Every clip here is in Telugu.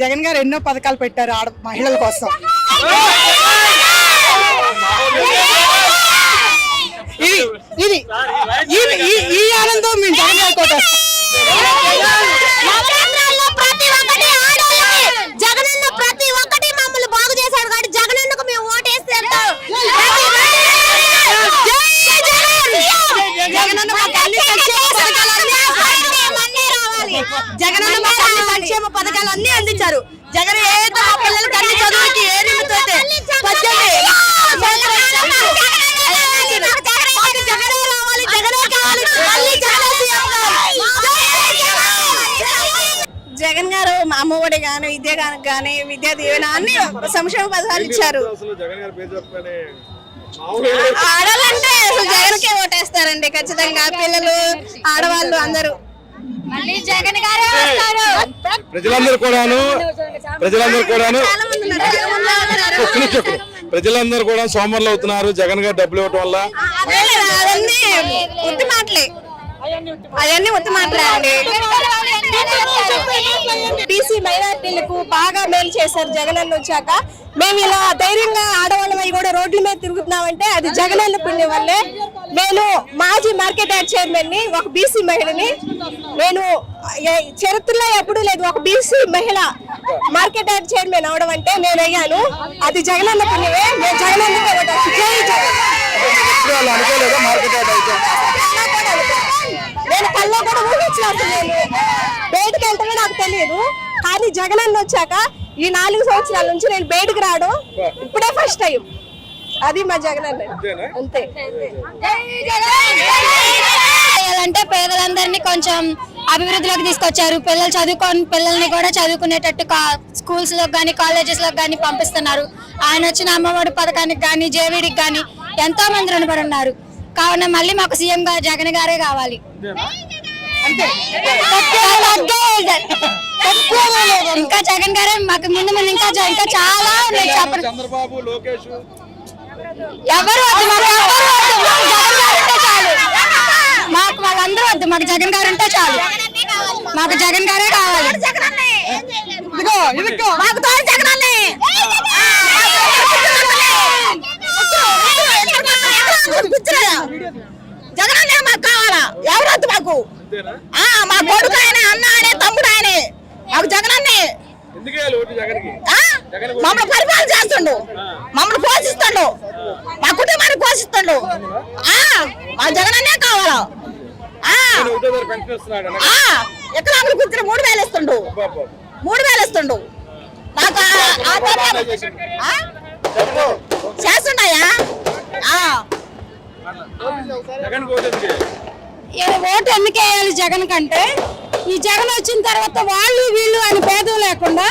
జగన్ గారు ఎన్నో పథకాలు పెట్టారు ఆడ మహిళల కోసం. ఇది ఇది ఈ- ఆనందం మేము జగన్ గారు కొట్టేస్తాం నవరత్నాల్లో ప్రతి ఒక్కటి ఆడోళ్ళకి జగనన్న ప్రతి ఒక్కటి మమ్మల్ని బాగు చేశాడు కాబట్టి జగనన్నకు మేము ఓటేస్తాం జగనన్న మాకు అన్ని సంక్షేమ పథకాలన్నీ రావాలి జగనన్న మాకు అన్ని సంక్షేమ పథకాలు అన్ని అందించారు జగన్ ఏదో మా పిల్లలకి అన్ని చదువుకి ఏ నిమిత్తైతే పద్దెనిమిది మాకు జగనే రావాలి జగనే కావాలి మళ్ళీ జగనే సీఎం కావాలి. జగన్ గారు మా అమ్మఒడి గాని విద్య గాని విద్యా దీవెన అన్ని సంక్షేమ పథకాలు ఇచ్చారు. అసలు జగన్ జగన్కే ఓటేస్తారండి ఖచ్చితంగా. పిల్లలు ఆడవాళ్ళు అందరూ. మళ్ళీ జగన్ గారే వస్తారు. ప్రజలందరూ కూడాను ప్రజలందరూ కూడాను. కూడా సోమర్లు అవుతున్నారు. జగన్ గారు డబ్బులు ఇవ్వటం వల్ల. మాటలే. అవన్నీ ఉత్తి మాటలే అండి బీసీ మైనార్టీలకు బాగా మేలు చేశారు జగనన్న వచ్చాక. మేము ఇలా ధైర్యంగా ఆడవాళ్ళమై కూడా రోడ్ల మీద తిరుగుతున్నామంటే అది జగనన్న పుణ్యం వల్లే నేను మాజీ మార్కెట్ యార్డ్ చైర్మన్ని ఒక బీసీ మహిళని నేను చరిత్రలో ఎప్పుడూ లేదు ఒక బీసీ మహిళ మార్కెట్ యార్డ్ చైర్మన్ అవడం అంటే నేను అయ్యాను. అది జగనన్న పుణ్యమే. నేను ఓటేస్తాను. జై జగన్. నేను కల్లో కూడా ఊహించలేదు నేను. బయటకు వెళ్తానో నాకు తెలియదు. కానీ జగన్ అన్న వచ్చాక ఈ నాలుగు సంవత్సరాల నుంచి నేను బయటకు రావడం ఇప్పుడే ఫస్ట్ టైం అది మా జగన్? అంతే చేయాలంటే పేదలందరినీ కొంచెం అభివృద్ధిలోకి తీసుకొచ్చారు. పిల్లలు చదువుకొని పిల్లల్ని కూడా చదువుకునేటట్టు స్కూల్స్లో కానీ కాలేజెస్లో కానీ పంపిస్తున్నారు. ఆయన వచ్చిన అమ్మఒడి పథకానికి కానీ జేవీడికి కానీ ఎంతో మంది రుణపడి ఉన్నారు. కావున మళ్ళీ మాకు సీఎం గారు జగన్ గారే కావాలి. ఇంకా జగన్ గారే మాకు ముందు ముందు ఇంకా ఇంకా చాలా ఉన్నాయి. చెప్పండి. చంద్రబాబు లోకేష్. ఎవరు వద్దు మాకు వాళ్ళందరూ వద్దు మాకు జగన్ గారు ఉంటే చాలు. మాకు జగన్ గారే కావాలి. ఇదిగో ఇదిగో. మాకు జగన్ అన్నే జగన్ మాకు కావాలా? ఎవరు వద్దు మాకు మా కొడుకు ఆయన అన్న ఆయనే తమ్ముడు ఆయనే మాకు జగన్ అన్నే? మమ్మల్ని పరిపాలన చేస్తుండు. మమ్మల్ని పోషిస్తుండు. మా కుటుంబాన్ని పోషిస్తుండు. ఆ, మా జగన్ అన్నే కావాలా. ఆ, ఎకరాములు కూర్చుని మూడు వేలు ఇస్తుండు. మూడు వేలు ఇస్తుండు. నాకు ఆ- ఆ తర్వాత- ఆ? చేస్తున్నాయా ఆ. జగన్ ఓటు ఎందుకు వేయాలి? జగన్ కంటే? ఈ జగన్ వచ్చిన తర్వాత వాళ్ళు వీళ్ళు అని భేదం లేకుండా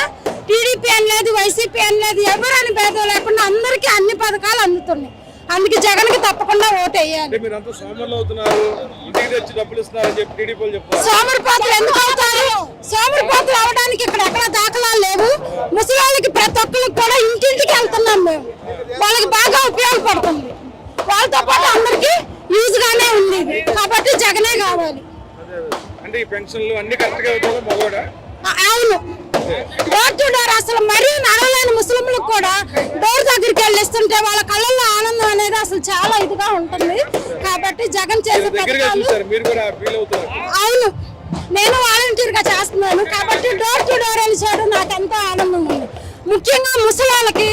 టీడీపీ అని లేదు వైసీపీ అని లేదు ఎవరు అని భేదం లేకుండా అందరికీ అన్ని పథకాలు అందుతున్నాయి. అందుకే జగన్కి తప్పకుండా ఓటు వేయాలి. సోమరిపోతులు ఎందుకు అవుతారు? సోమరిపోతులు అవడానికి ఇక్కడ ఎక్కడ దాఖలాలు లేవు. ముసలి వాళ్ళకి ప్రతి ఒక్కరికి కూడా ఇంటింటికి వెళ్తున్నాం మేము. వాళ్ళకి బాగా ఉపయోగపడుతుంది. వాళ్ళతో పాటు అందరికి యూజ్ గానే ఉంది. కాబట్టి జగనే కావాలి. అంటే ఈ పెన్షన్లు అన్ని కరెక్ట్గా అవును. డోర్ టు డోర్ అసలు మరీ నడవలేని ముస్లింలకు కూడా డోర్ దగ్గరికి వెళ్ళి ఇస్తుంటే వాళ్ళ కళ్ళల్లో ఆనందం అనేది అసలు చాలా ఇదిగా ఉంటుంది. కాబట్టి జగన్ చేసే పథకాలు అవును. నేను వాలంటీర్గా చేస్తున్నాను. కాబట్టి డోర్ టు డోర్ వెళ్ళి చేయడం నాకు ఎంతో ఆనందం ఉంది. ముఖ్యంగా ముసలి వాళ్ళకి ఏ,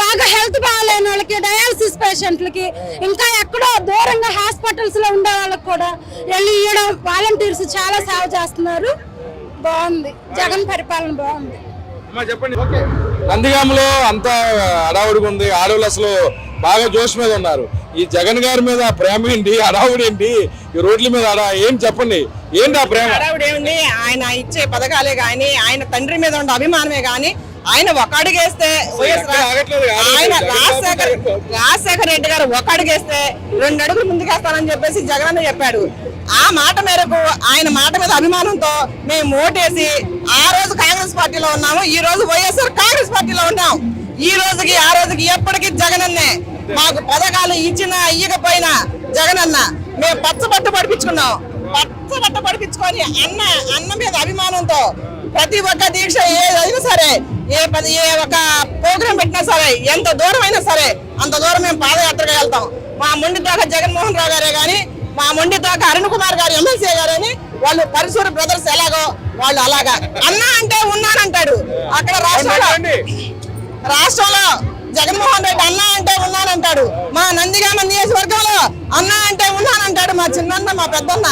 బాగా హెల్త్ బాగాలేని వాళ్ళకి డయాలసిస్ పేషెంట్లకి ఇంకా ఎక్కడో దూరంగా హాస్పిటల్స్లో ఉండే వాళ్ళకి కూడా వెళ్ళి ఇవ్వడం వాలంటీర్స్ చాలా సేవ చేస్తున్నారు. బాగుంది. జగన్ పరిపాలన బాగుంది. అమ్మా చెప్పండి. నందిగామలో అంతా హడావుడిగా ఉంది ఆడవాళ్ళు అసలు బాగా జోష్ మీద ఉన్నారు. ఈ జగన్ గారి మీద ప్రేమ ఏంటి? హడావుడి ఏంటి? ఈ రోడ్ల మీద అడా ఏం చెప్పండి? ఏంటి ఆ ప్రేమ? హడావుడేముంది ఆయన ఇచ్చే పథకాలే గాని ఆయన తండ్రి మీద ఉండే అభిమానమే గాని ఆయన ఒక అడుగేస్తే. ఆయన రాజశేఖర్. రాజశేఖర రెడ్డి గారు ఒక అడుగేస్తే రెండు అడుగులు ముందుకేస్తానని చెప్పేసి జగన్ చెప్పాడు. ఆ మాట మేరకు ఆయన మాట మీద అభిమానంతో మేము ఓటేసి ఆ రోజు కాంగ్రెస్ పార్టీలో ఉన్నాము ఈ రోజు వైఎస్ఆర్ కాంగ్రెస్ పార్టీలో ఉన్నాం. ఈ రోజుకి ఆ రోజుకి ఎప్పటికీ జగనన్నే. మాకు పథకాలు ఇచ్చినా ఇయ్యకపోయినా జగనన్న. మేము పచ్చబట్ట పడిపించుకున్నాం. పచ్చబట్ట పడిపించుకొని అన్న అన్న మీద అభిమానంతో ప్రతి ఒక్క దీక్ష ఏదైనా సరే ఏ పది ఏ ఒక ప్రోగ్రామ్ పెట్టినా సరే ఎంత దూరం అయినా సరే అంత దూరం మేము పాదయాత్రగా వెళ్తాం. మా మొండి తోక జగన్మోహన్ రావు గారే గాని మా మొండి తోక అరుణ్ కుమార్ గారు ఎమ్మెల్సీ గారని వాళ్ళు పరిసూరు బ్రదర్స్ ఎలాగో వాళ్ళు అలాగా. అన్నా అంటే ఉన్నానంటాడు. అక్కడ రాష్ట్రంలో రాష్ట్రంలో జగన్మోహన్ రెడ్డి అన్నా అంటే ఉన్నానంటాడు. మా నందిగామ నియోజకవర్గంలో అన్నా అంటే ఉన్నానంటాడు మా చిన్నన్న మా పెద్దన్న.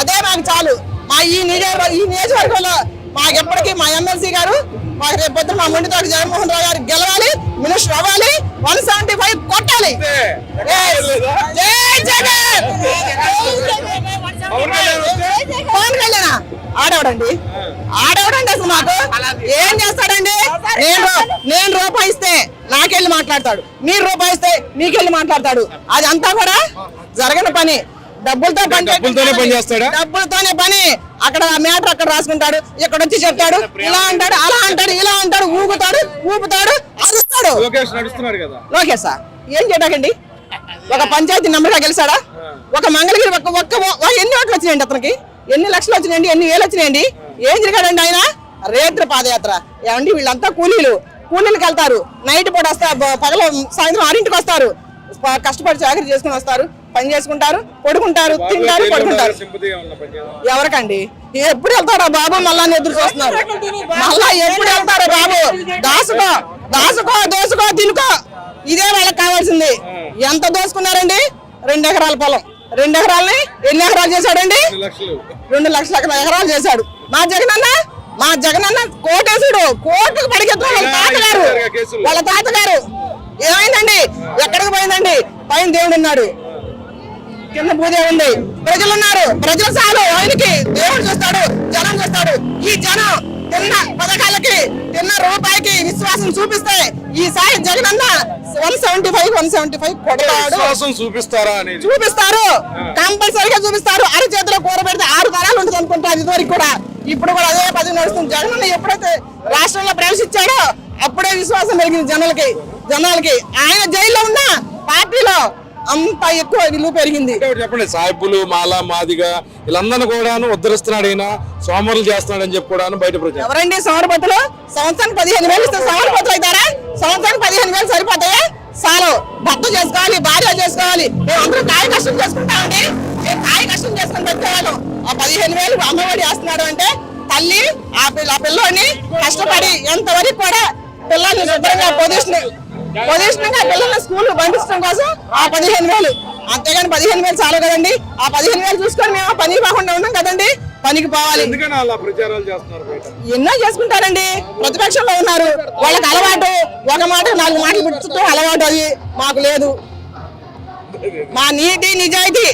అదే మాకు చాలు. మా ఈ నియోజక ఈ నియోజకవర్గంలో మాకు ఎప్పటికీ మా ఎమ్మెల్సీ గారు మాకు రేపు పొద్దున మా ముండితోటి జగన్మోహన్ రావు గారు గెలవాలి మినిస్టర్ అవ్వాలి వన్ సెవెంటీ ఫైవ్ కొట్టాలి. పవన్ కళ్యాణ్ ఆడవడండి? ఆడవడండి అసలు మాకు? ఏం చేస్తాడండి? నేను నేను రూపాయి ఇస్తే నాకెళ్ళి మాట్లాడతాడు. మీరు రూపాయి ఇస్తే మీకెళ్ళి మాట్లాడతాడు. అది అంతా కూడా జరగని పని. డబ్బులతో పని డబ్బులతోనే పని చేస్తాడా? డబ్బులతోనే పని. అక్కడ మ్యాటర్ అక్కడ రాసుకుంటాడు. ఇక్కడ వచ్చి చెప్తాడు ఇలా అంటాడు అలా అంటాడు ఇలా అంటాడు ఊగుతాడు ఊపుతాడు అరుస్తాడు. లోకేష్ నడుస్తున్నాడు కదా. లోకేష్ సార్ ఏం చేయడాకండి ఒక పంచాయతీ నెంబర్గా గెలిచాడా? ఒక మంగళగిరి ఒక్క ఒక్క ఎన్ని ఓట్లు వచ్చినాయండి అతనికి? ఎన్ని లక్షలు వచ్చినాయండి? ఎన్ని వేలు వచ్చినాయండి? ఏం తిరిగాడండి ఆయన? రేత్రి పాదయాత్ర. ఏమండి వీళ్ళంతా కూలీలు. కూలీలకు వెళ్తారు. నైట్ పూట వస్తారు పగల సాయంత్రం ఆరింటికి వస్తారు. కష్టపడి చాకరీ చేసుకుని వస్తారు. పని చేసుకుంటారు పడుకుంటారు తింటారు పడుకుంటారు. ఎవరికండి? ఎప్పుడు వెళ్తారా బాబు? మళ్ళా ఎదురు చూస్తున్నారు. మళ్ళా ఎప్పుడు వెళ్తారా బాబు? దాసుకో దాసుకో దోసుకో తినుకో. ఇదే వాళ్ళకి కావాల్సింది. ఎంత దోసుకున్నారండి? రెండు ఎకరాల పొలం. రెండు ఎకరాలని ఎన్ని ఎకరాలు చేశాడండి? రెండు లక్షలు. ఎకరాలు చేశాడు. మా జగనన్న మా జగనన్న కోటేశుడు. కోర్టుకు పడికెత్తు వాళ్ళ తాతగారు. వాళ్ళ తాతగారు. ఏమైందండి? ఎక్కడికి పోయిందండి? పైన దేవుడు ఉన్నాడు. కింద పూజ ఉంది. ప్రజలు ఉన్నారు ప్రజలు చాలు ఆయనకి దేవుడు చూస్తాడు జనం చూస్తాడు. ఈ జనం తిన్న పథకాలకి తిన్న రూపాయికి విశ్వాసం చూపిస్తే ఈసారి Jagananna one seventy five one seventy five కొడతాడు. విశ్వాసం చూపిస్తారా చూపిస్తారు. కంపల్సరీగా చూపిస్తారు. అర చేతిలో కూర పెడితే ఆరు తరాలు ఉంటుంది అనుకుంటారు ఇదివరకు కూడా. ఇప్పుడు కూడా అదే పది నడుస్తుంది. జగన్ ఎప్పుడైతే రాష్ట్రంలో ప్రవేశించాడో అప్పుడే విశ్వాసం పెరిగింది జనాలకి. జనాలకి. ఆయన జైల్లో ఉన్న పార్టీలో అంత ఎక్కువ విలువ పెరిగింది. చెప్పండి సాయిబులు మాల మాదిగ వీళ్ళందరినీ కూడాను ఉద్ధరిస్తున్నాడు ఈయన సోమరులు చేస్తున్నాడు అని చెప్పి కూడాను బయట ప్రచారం. ఎవరండి సోమరపతులు సంవత్సరానికి పదిహేను వేలు ఇస్తే సోమరపతులు అవుతారా? సంవత్సరానికి పదిహేను వేలు సరిపోతాయా? చాలు భర్త చేసుకోవాలి భార్య చేసుకోవాలి అందరం కాయ కష్టం చేసుకుంటామండి మేము కాయ కష్టం చేసుకుని పెట్టేవాళ్ళం ఆ పదిహేను వేలు అమ్మఒడి వేస్తున్నాడు అంటే తల్లి ఆ పిల్ల ఆ పిల్లోని కష్టపడి ఎంతవరకు కూడా పిల్లల్ని శుభ్రంగా పొజిషన్ పొజిషన్గా పిల్లల్ని స్కూల్ పంపించడం కోసం ఆ పదిహేను వేలు. అంతేగాని పదిహేను వేలు చాలు కదండి. ఆ పదిహేను వేలు చూసుకొని మేము పని కాకుండా ఉన్నాం కదండి. పనికి పోవాలి. ఎన్నో చేసుకుంటారండి. ప్రతిపక్షంలో ఉన్నారు. వాళ్ళకి అలవాటు. ఒక మాట నాలుగు మాటలు పెట్టుతూ అలవాటు అది. మాకు లేదు. మా నీతి నిజాయితీ.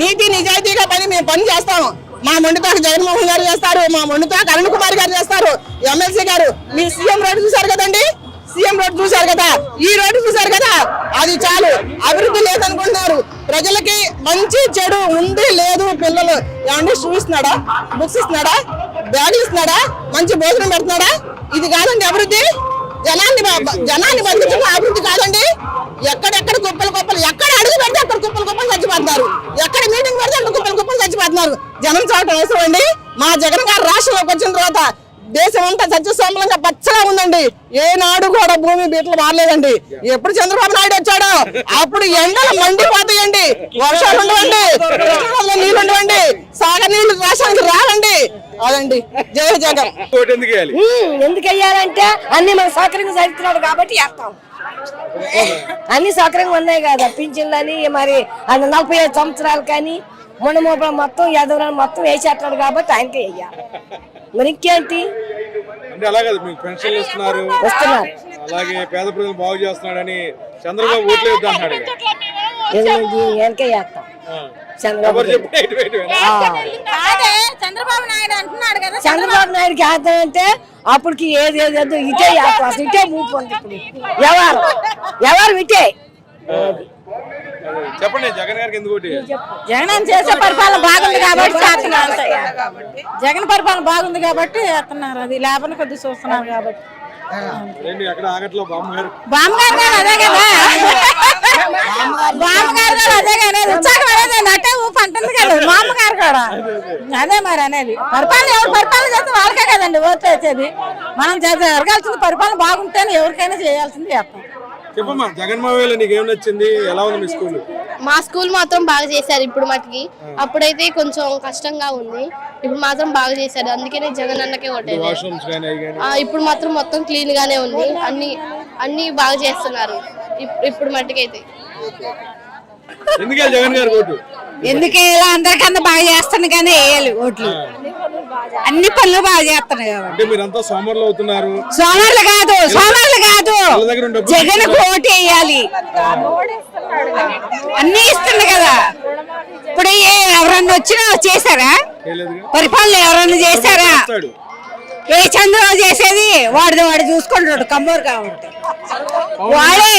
నీతి నిజాయితీగా పని మేము పని చేస్తాము. మా మొండితోక జగన్మోహన్ గారు చేస్తారు. మా మొండితోక అరుణ్ కుమార్ గారు చేస్తారు. ఎమ్మెల్సీ గారు. మీ సీఎం రోడ్డు చూశారు కదండి. సీఎం రోడ్ చూశారు కదా? ఈ రోడ్డు చూశారు కదా? అది చాలు. అభివృద్ధి లేదనుకుంటున్నారు. ప్రజలకి మంచి చెడు ఉంది లేదు. పిల్లలు ఏమండి షూ ఇస్తున్నాడా? బుక్స్ ఇస్తున్నాడా? బ్యాగులు ఇస్తున్నాడా? మంచి భోజనం పెడుతున్నాడా? ఇది కాదండి అభివృద్ధి. జనాన్ని జనాన్ని బంధించడం అభివృద్ధి కాదండి. ఎక్కడెక్కడ కుప్పలు కుప్పలు ఎక్కడ అడుగు పెడితే అక్కడ కుప్పలు కుప్పలు చచ్చిపోతున్నారు. ఎక్కడ మీటింగ్ పెడితే అక్కడ కుప్పలు కుప్పలు చచ్చిపోతున్నారు. జనం చూడటం అవసరం అండి మా జగన్ గారు రాష్ట్రంలోకి వచ్చిన తర్వాత దేశం అంతా సత్యసోమలంగా పచ్చగా ఉందండి. ఏనాడు కూడా భూమి బీటలు మారలేదండి ఎప్పుడు చంద్రబాబు నాయుడు వచ్చాడో అప్పుడు ఎండలు మండిపోతాయండి. వర్షాలు ఉండవండి. నీళ్ళు ఉండవండి. సాగర్ నీళ్ళు రాష్ట్రానికి రావండి. అదండి. జయ జగన్ ఎందుకు వెయ్యాలంటే అన్ని మన సౌకర్యంగా చదువుతున్నాడు కాబట్టి వేస్తాం. అన్ని సౌకర్యంగా ఉన్నాయి కదా పింఛన్లని మరి అది నలభై ఐదు సంవత్సరాలు కానీ మొన్న మొన్న మొత్తం యాదవరాలు మొత్తం వేసేస్తున్నాడు కాబట్టి ఆయనకే వెయ్యాలి మరి ఇంకేంటి అంటే అలా కాదు మీకు పెన్షన్లు ఇస్తున్నారు. వస్తున్నారు అలాగే పేద ప్రజలు బాగు చేస్తున్నాడని చంద్రబాబు ఓట్లు వేద్దాం వెనకే. చంద్రబాబు నాయుడు అంటున్నాడు కదా చంద్రబాబు నాయుడుకి వేస్తామంటే అప్పటికి ఏది ఏది ఏదో ఇటే అసలు ఇటే మూపు ఉంది ఇప్పుడు. ఎవరు? ఎవరు ఇటే. చెప్పండి జగన్ గారికి ఎందుకు? జగన్ చేసే పరిపాలన బాగుంది కాబట్టి చేస్తున్నారు. జగన్ పరిపాలన బాగుంది కాబట్టి చేస్తున్నారు. అది లేబర్ కొద్ది చూస్తున్నారు కాబట్టి. బామ్మగారు. గారు అదే కదా. బామ్మగారు గారు అదే కదా. ఉత్సాహం అనేది నట్టే ఊపు అంటుంది కదా. మా అమ్మగారు కూడా. అదే మరి అనేది. పరిపాలన ఎవరు పరిపాలన చేస్తే వాళ్ళకే కదండి ఓట్లు వేసేది. మనం చేసే జరగాల్సింది పరిపాలన బాగుంటేనే ఎవరికైనా చేయాల్సింది చేస్తాం. చెప్పమ్మా జగన్మోహన్ వేలు నీకు ఏం నచ్చింది? ఎలా ఉంది మీ స్కూల్? మా స్కూల్ మాత్రం బాగా చేశారు ఇప్పుడు మటుకి. అప్పుడైతే కొంచెం కష్టంగా ఉంది. ఇప్పుడు మాత్రం బాగా చేశారు. అందుకనే జగన్ అన్నకే ఓటేది. వాష్రూమ్స్ కానీ అవి కానీ ఆ, ఇప్పుడు మాత్రం మొత్తం క్లీన్ గానే ఉంది. అన్ని అన్ని బాగా చేస్తున్నారు. ఇప్- ఇప్పుడు మట్టుకైతే ఎందుకు వెళ్ళి జగన్ గారు ఓటు? ఎందుకే ఇలా అందరికన్నా బాగా చేస్తాను కానీ వేయాలి ఓట్లు. అన్ని పనులు బాగా చేస్తున్నాయి కాబట్టి. అంటే మీరంతా సోమరులు అవుతున్నారు. సోమర్లు కాదు సోమర్లు కాదు. వాళ్ళ దగ్గర ఉన్న జగన్ ఓటు వేయాలి. అన్ని ఇస్తుంది కదా. ఇప్పుడు ఏ- ఎవరన్నా వచ్చినా చేశారా? పరిపాలన ఎవరన్నా చేశారా? ఇస్తాడు. ఏ చంద్రబాబు చేసేది? వాడిది వాడు చూసుకుంటాడు కమ్మూరు కాబట్టి. వాడే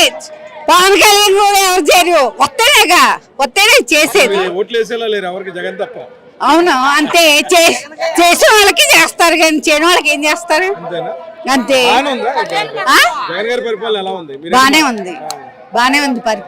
పవన్ కళ్యాణ్ కూడా ఎవరు చేయరు? వస్తేనేగా వస్తేనే చేసేది. మీరు ఓట్లు వేసేలా లేరు ఎవరికి జగన్ తప్ప. అవును అంతే. చే- చేసిన వాళ్ళకి చేస్తారు కానీ చేయని వాళ్ళకి ఏం చేస్తారు? అంతే. బానే ఉంది. బానే ఉంది పరిపాలన.